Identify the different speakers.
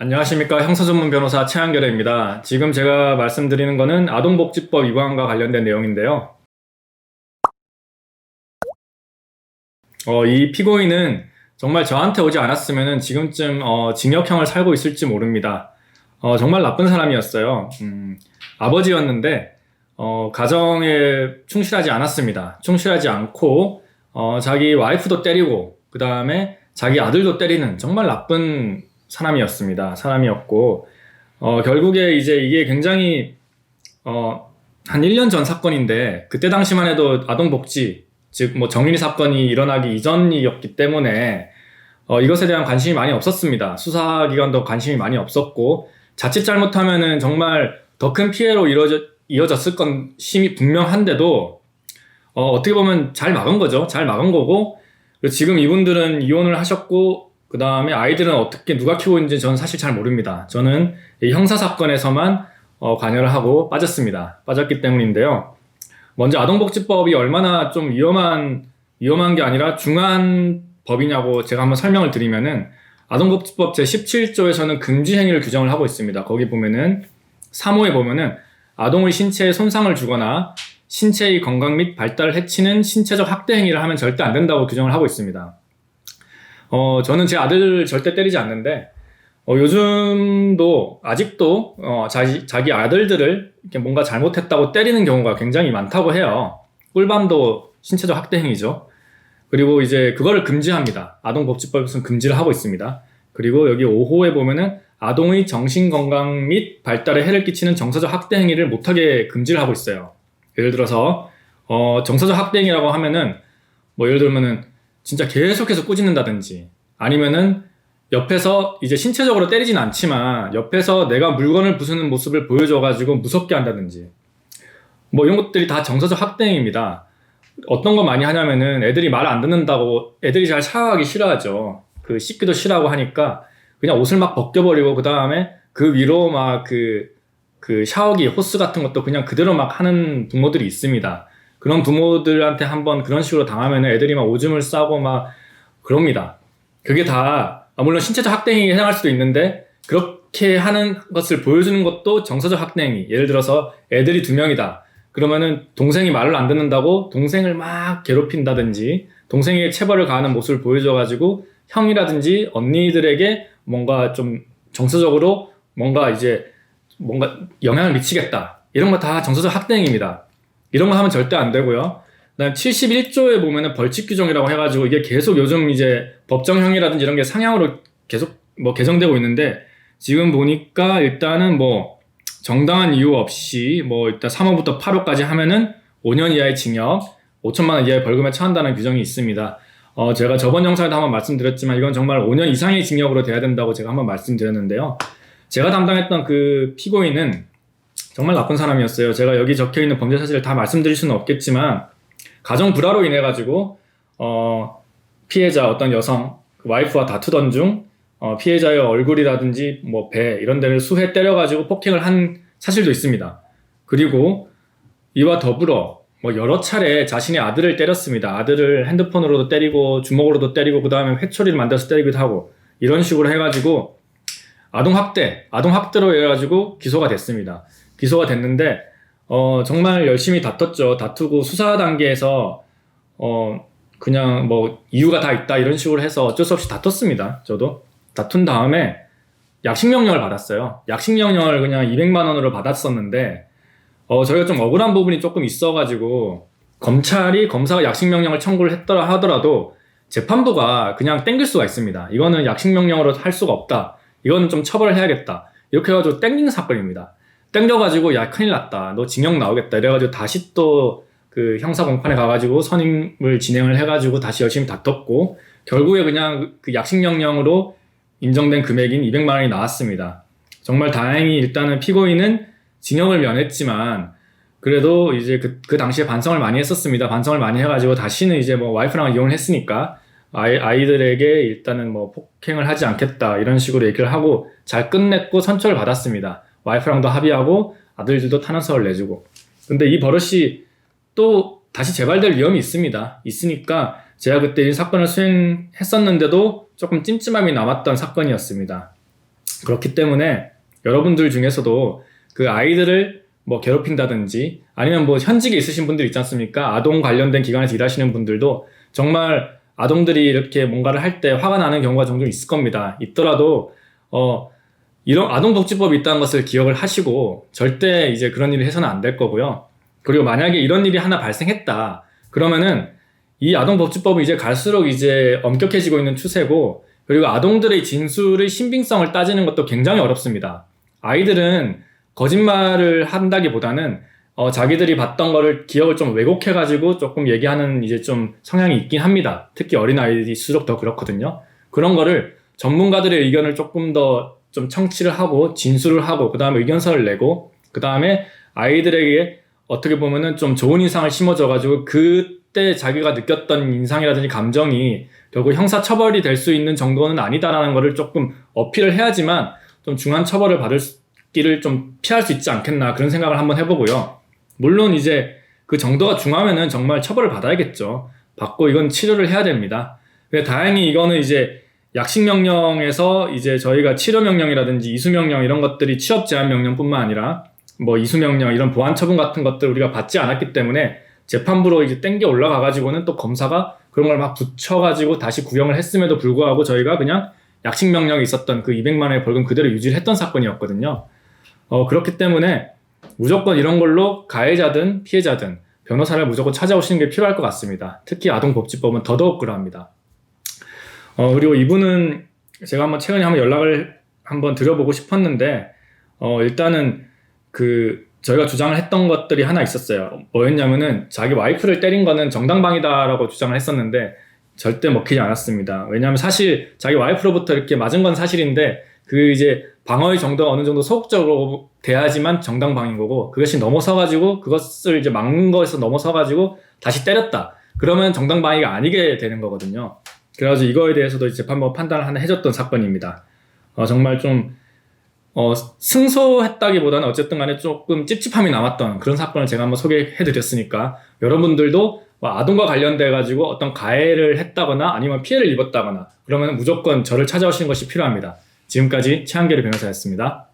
Speaker 1: 안녕하십니까 형사 전문 변호사 최한결입니다. 지금 제가 말씀드리는 것은 아동복지법 위반과 관련된 내용인데요. 어, 이 피고인은 정말 저한테 오지 않았으면 지금쯤 어, 징역형을 살고 있을지 모릅니다. 어, 정말 나쁜 사람이었어요. 음, 아버지였는데 어, 가정에 충실하지 않았습니다. 충실하지 않고 어, 자기 와이프도 때리고 그 다음에 자기 아들도 때리는 정말 나쁜 사람이었습니다. 사람이었고 어, 결국에 이제 이게 굉장히 어, 한 1년 전 사건인데 그때 당시만 해도 아동복지 즉 뭐 정밀 사건이 일어나기 이전이었기 때문에 어, 이것에 대한 관심이 많이 없었습니다. 수사기관도 관심이 많이 없었고 자칫 잘못하면은 정말 더 큰 피해로 이루어져, 이어졌을 건 심히 분명한데도 어, 어떻게 보면 잘 막은 거죠. 잘 막은 거고 지금 이분들은 이혼을 하셨고 그 다음에 아이들은 어떻게 누가 키우고 있는지 저는 사실 잘 모릅니다. 저는 이 형사 사건에서만 어, 관여를 하고 빠졌습니다. 빠졌기 때문인데요. 먼저 아동복지법이 얼마나 좀 위험한 위험한 게 아니라 중한 법이냐고 제가 한번 설명을 드리면은 아동복지법 제 17조에서는 금지 행위를 규정을 하고 있습니다. 거기 보면은 3호에 보면은 아동의 신체에 손상을 주거나 신체의 건강 및 발달을 해치는 신체적 학대 행위를 하면 절대 안 된다고 규정을 하고 있습니다. 어, 저는 제 아들 절대 때리지 않는데, 어, 요즘도, 아직도, 어, 자기, 자기 아들들을 이렇게 뭔가 잘못했다고 때리는 경우가 굉장히 많다고 해요. 꿀밤도 신체적 학대 행위죠. 그리고 이제 그거를 금지합니다. 아동복지법에서는 금지를 하고 있습니다. 그리고 여기 5호에 보면은 아동의 정신건강 및 발달에 해를 끼치는 정서적 학대 행위를 못하게 금지를 하고 있어요. 예를 들어서, 어, 정서적 학대 행위라고 하면은, 뭐 예를 들면은, 진짜 계속해서 꾸짖는다든지 아니면은 옆에서 이제 신체적으로 때리진 않지만 옆에서 내가 물건을 부수는 모습을 보여줘가지고 무섭게 한다든지 뭐 이런 것들이 다 정서적 학대입니다. 어떤 거 많이 하냐면은 애들이 말 안 듣는다고 애들이 잘 샤워하기 싫어하죠. 그 씻기도 싫어하고 하니까 그냥 옷을 막 벗겨버리고 그 다음에 그 위로 막 그 그 샤워기 호스 같은 것도 그냥 그대로 막 하는 부모들이 있습니다. 그런 부모들한테 한번 그런 식으로 당하면 애들이 막 오줌을 싸고 막 그럽니다. 그게 다 아, 물론 신체적 학대행위에 해당할 수도 있는데 그렇게 하는 것을 보여주는 것도 정서적 학대행위. 예를 들어서 애들이 두 명이다. 그러면은 동생이 말을 안 듣는다고 동생을 막 괴롭힌다든지 동생에게 체벌을 가하는 모습을 보여줘가지고 형이라든지 언니들에게 뭔가 좀 정서적으로 뭔가 이제 뭔가 영향을 미치겠다. 이런 거 다 정서적 학대행위입니다. 이런 거 하면 절대 안 되고요. 그다음 71조에 보면은 벌칙 규정이라고 해가지고 이게 계속 요즘 이제 법정형이라든지 이런 게 상향으로 계속 뭐 개정되고 있는데 지금 보니까 일단은 뭐 정당한 이유 없이 뭐 일단 3호부터 8호까지 하면은 5년 이하의 징역, 5천만 원 이하의 벌금에 처한다는 규정이 있습니다. 어, 제가 저번 영상에도 한번 말씀드렸지만 이건 정말 5년 이상의 징역으로 돼야 된다고 제가 한번 말씀드렸는데요. 제가 담당했던 그 피고인은 정말 나쁜 사람이었어요. 제가 여기 적혀 있는 범죄 사실을 다 말씀드릴 수는 없겠지만 가정 불화로 인해 가지고 어, 피해자 어떤 여성 그 와이프와 다투던 중 어, 피해자의 얼굴이라든지 뭐 배 이런 데를 수해 때려가지고 폭행을 한 사실도 있습니다. 그리고 이와 더불어 뭐 여러 차례 자신의 아들을 때렸습니다. 아들을 핸드폰으로도 때리고 주먹으로도 때리고 그 다음에 회초리를 만들어서 때리기도 하고 이런 식으로 해가지고 아동 학대, 아동 학대로 해가지고 기소가 됐습니다. 기소가 됐는데 어, 정말 열심히 다퉜죠. 다투고 수사 단계에서 어, 그냥 뭐 이유가 다 있다 이런 식으로 해서 어쩔 수 없이 다퉜습니다. 저도 다툰 다음에 약식 명령을 받았어요. 약식 명령을 그냥 200만 원으로 받았었는데 어, 저희가 좀 억울한 부분이 조금 있어가지고 검찰이 검사가 약식 명령을 청구를 했더라 하더라도 재판부가 그냥 땡길 수가 있습니다. 이거는 약식 명령으로 할 수가 없다. 이거는 좀 처벌을 해야겠다. 이렇게 해가지고 땡긴 사건입니다. 땡겨가지고 야 큰일 났다 너 징역 나오겠다 이래가지고 다시 또 그 형사 공판에 가가지고 선임을 진행을 해가지고 다시 열심히 다퉜고 결국에 그냥 그 약식 명령으로 인정된 금액인 200만 원이 나왔습니다. 정말 다행히 일단은 피고인은 징역을 면했지만 그래도 이제 그, 그 당시에 반성을 많이 했었습니다. 반성을 많이 해가지고 다시는 이제 뭐 와이프랑 이혼을 했으니까 아이, 아이들에게 일단은 뭐 폭행을 하지 않겠다 이런 식으로 얘기를 하고 잘 끝냈고 선처를 받았습니다. 와이프랑도 합의하고 아들들도 탄원서를 내주고. 근데 이 버릇이 또 다시 재발될 위험이 있습니다. 있으니까 제가 그때 이 사건을 수행했었는데도 조금 찜찜함이 남았던 사건이었습니다. 그렇기 때문에 여러분들 중에서도 그 아이들을 뭐 괴롭힌다든지 아니면 뭐 현직에 있으신 분들 있지 않습니까? 아동 관련된 기관에서 일하시는 분들도 정말 아동들이 이렇게 뭔가를 할 때 화가 나는 경우가 종종 있을 겁니다. 있더라도 어 이런 아동복지법이 있다는 것을 기억을 하시고 절대 이제 그런 일을 해서는 안 될 거고요. 그리고 만약에 이런 일이 하나 발생했다. 그러면은 이 아동복지법은 이제 갈수록 이제 엄격해지고 있는 추세고 그리고 아동들의 진술의 신빙성을 따지는 것도 굉장히 어렵습니다. 아이들은 거짓말을 한다기보다는 어, 자기들이 봤던 거를 기억을 좀 왜곡해가지고 조금 얘기하는 이제 좀 성향이 있긴 합니다. 특히 어린 아이들일수록 더 그렇거든요. 그런 거를 전문가들의 의견을 조금 더 좀 청취를 하고 진술을 하고 그 다음에 의견서를 내고 그 다음에 아이들에게 어떻게 보면은 좀 좋은 인상을 심어줘가지고 그때 자기가 느꼈던 인상이라든지 감정이 결국 형사 처벌이 될 수 있는 정도는 아니다라는 거를 조금 어필을 해야지만 좀 중한 처벌을 받을 길을 좀 피할 수 있지 않겠나 그런 생각을 한번 해보고요. 물론 이제 그 정도가 중하면은 정말 처벌을 받아야겠죠. 받고 이건 치료를 해야 됩니다. 근데 다행히 이거는 이제 약식 명령에서 이제 저희가 치료 명령이라든지 이수 명령 이런 것들이 취업 제한 명령뿐만 아니라 뭐 이수 명령 이런 보안 처분 같은 것들 우리가 받지 않았기 때문에 재판부로 이제 땡겨 올라가 가지고는 또 검사가 그런 걸 막 붙여 가지고 다시 구형을 했음에도 불구하고 저희가 그냥 약식 명령이 있었던 그 200만 원의 벌금 그대로 유지를 했던 사건이었거든요. 어 그렇기 때문에 무조건 이런 걸로 가해자든 피해자든 변호사를 무조건 찾아오시는 게 필요할 것 같습니다. 특히 아동복지법은 더더욱 그러합니다. 어, 그리고 이분은 제가 한번 최근에 한번 연락을 한번 드려보고 싶었는데, 어, 일단은 그 저희가 주장을 했던 것들이 하나 있었어요. 뭐였냐면은 자기 와이프를 때린 거는 정당방위다라고 주장을 했었는데 절대 먹히지 않았습니다. 왜냐하면 사실 자기 와이프로부터 이렇게 맞은 건 사실인데 그 이제 방어의 정도가 어느 정도 소극적으로 돼야지만 정당방인 거고 그것이 넘어서가지고 그것을 이제 막는 거에서 넘어서가지고 다시 때렸다. 그러면 정당방위가 아니게 되는 거거든요. 그래가지고 이거에 대해서도 이제 재판부 판단을 하나 해줬던 사건입니다. 어, 정말 좀 어, 승소했다기보다는 어쨌든 간에 조금 찝찝함이 남았던 그런 사건을 제가 한번 소개해드렸으니까 여러분들도 뭐 아동과 관련돼 가지고 어떤 가해를 했다거나 아니면 피해를 입었다거나 그러면 무조건 저를 찾아오시는 것이 필요합니다. 지금까지 최한계리 변호사였습니다.